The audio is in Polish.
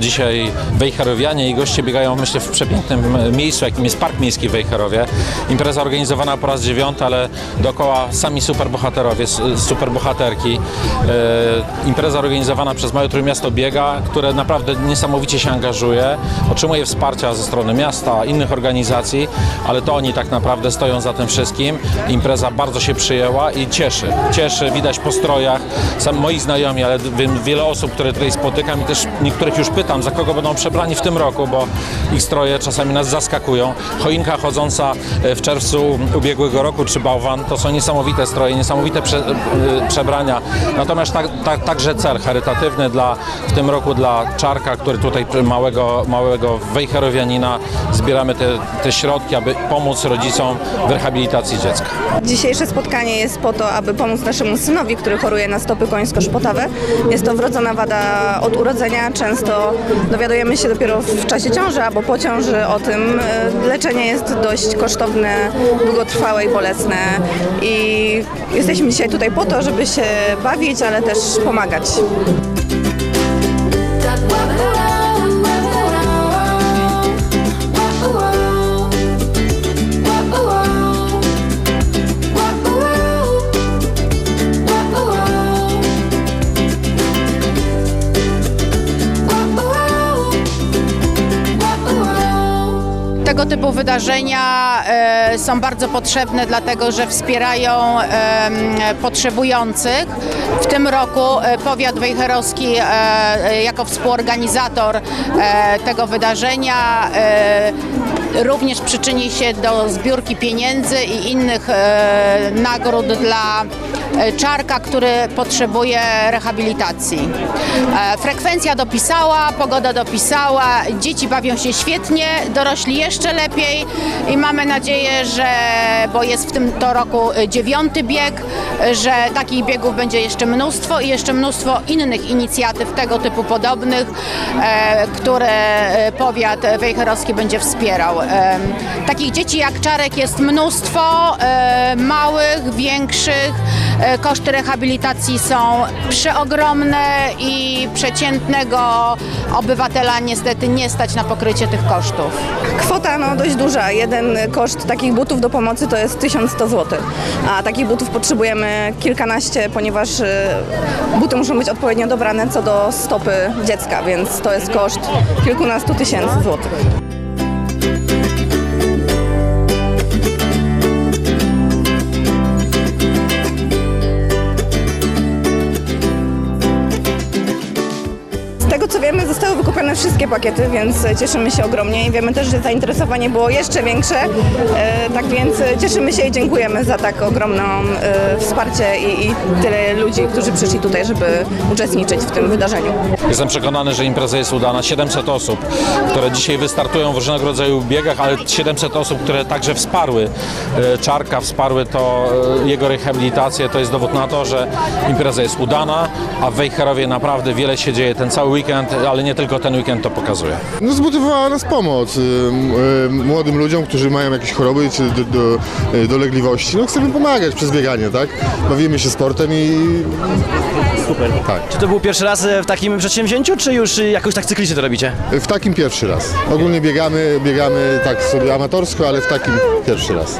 Dzisiaj Wejherowianie i goście biegają, myślę, w przepięknym miejscu, jakim jest Park Miejski w Wejherowie. Impreza organizowana po raz dziewiąty, ale dookoła sami superbohaterowie, superbohaterki. E, impreza organizowana przez Małe Trójmiasto Biega, które naprawdę niesamowicie się angażuje. Otrzymuje wsparcia ze strony miasta, innych organizacji, ale to oni tak naprawdę stoją za tym wszystkim. Impreza bardzo się przyjęła i cieszy. Cieszy, widać po strojach. Sam moi znajomi, ale wiele osób, które tutaj spotykam i też niektórych już pytam, za kogo będą przebrani w tym roku, bo ich stroje czasami nas zaskakują. Choinka chodząca e, w czerwcu ubiegłego roku, czy bałwan, to są niesamowite stroje, niesamowite prze, e, przebrania. Natomiast tak, tak, także cel charytatywny dla, w tym roku dla Czarka, który tutaj małego, małego wejherowianina zbieramy te, te środki, aby pomóc rodzicom w rehabilitacji dziecka. Dzisiejsze spotkanie jest po to, aby pomóc naszemu synowi, który choruje na stopy końsko-szpotowe. Jest to wrodzona wada od urodzenia. Często dowiadujemy się dopiero w czasie ciąży albo po ciąży o tym. E, Leczenie jest dość kosztowne, długotrwałe i bolesne. I jesteśmy dzisiaj tutaj po to, żeby się bawić, ale też pomagać. Tego typu wydarzenia e, są bardzo potrzebne, dlatego że wspierają potrzebujących. W tym roku e, powiat wejherowski e, jako współorganizator tego wydarzenia również przyczyni się do zbiórki pieniędzy i innych e, nagród dla e, Czarka, który potrzebuje rehabilitacji. E, Frekwencja dopisała, pogoda dopisała, dzieci bawią się świetnie, dorośli jeszcze lepiej i mamy nadzieję, że, bo jest w tym to roku dziewiąty bieg, że takich biegów będzie jeszcze mnóstwo i jeszcze mnóstwo innych inicjatyw tego typu podobnych, które powiat wejherowski będzie wspierał. Takich dzieci jak Czarek jest mnóstwo, małych, większych. E, Koszty rehabilitacji są przeogromne i przeciętnego obywatela niestety nie stać na pokrycie tych kosztów. Kwota no, dość duża. Jeden koszt takich butów do pomocy to jest 1100 zł. A takich butów potrzebujemy kilkanaście, ponieważ y, buty muszą być odpowiednio dobrane co do stopy dziecka, więc to jest koszt kilkunastu tysięcy złotych. Wykupione wszystkie pakiety, więc cieszymy się ogromnie i wiemy też, że zainteresowanie było jeszcze większe. E, tak więc cieszymy się i dziękujemy za tak ogromne e, wsparcie i, i tyle ludzi, którzy przyszli tutaj, żeby uczestniczyć w tym wydarzeniu. Jestem przekonany, że impreza jest udana. 700 osób, które dzisiaj wystartują w różnego rodzaju biegach, ale 700 osób, które także wsparły e, Czarka, wsparły to e, jego rehabilitację, to jest dowód na to, że impreza jest udana, a w Wejherowie naprawdę wiele się dzieje ten cały weekend, ale nie tylko ten weekend to pokazuje. No zmotywowała nas pomoc y, y, młodym ludziom, którzy mają jakieś choroby czy do, do, y, dolegliwości. No chcemy pomagać przez bieganie, tak? Bawimy się sportem i Super. tak. Czy to był pierwszy raz e, w takim przedsięwzięciu, czy już e, jakoś tak cyklicznie to robicie? W takim pierwszy raz. Ogólnie biegamy, biegamy tak sobie amatorsko, ale w takim pierwszy raz.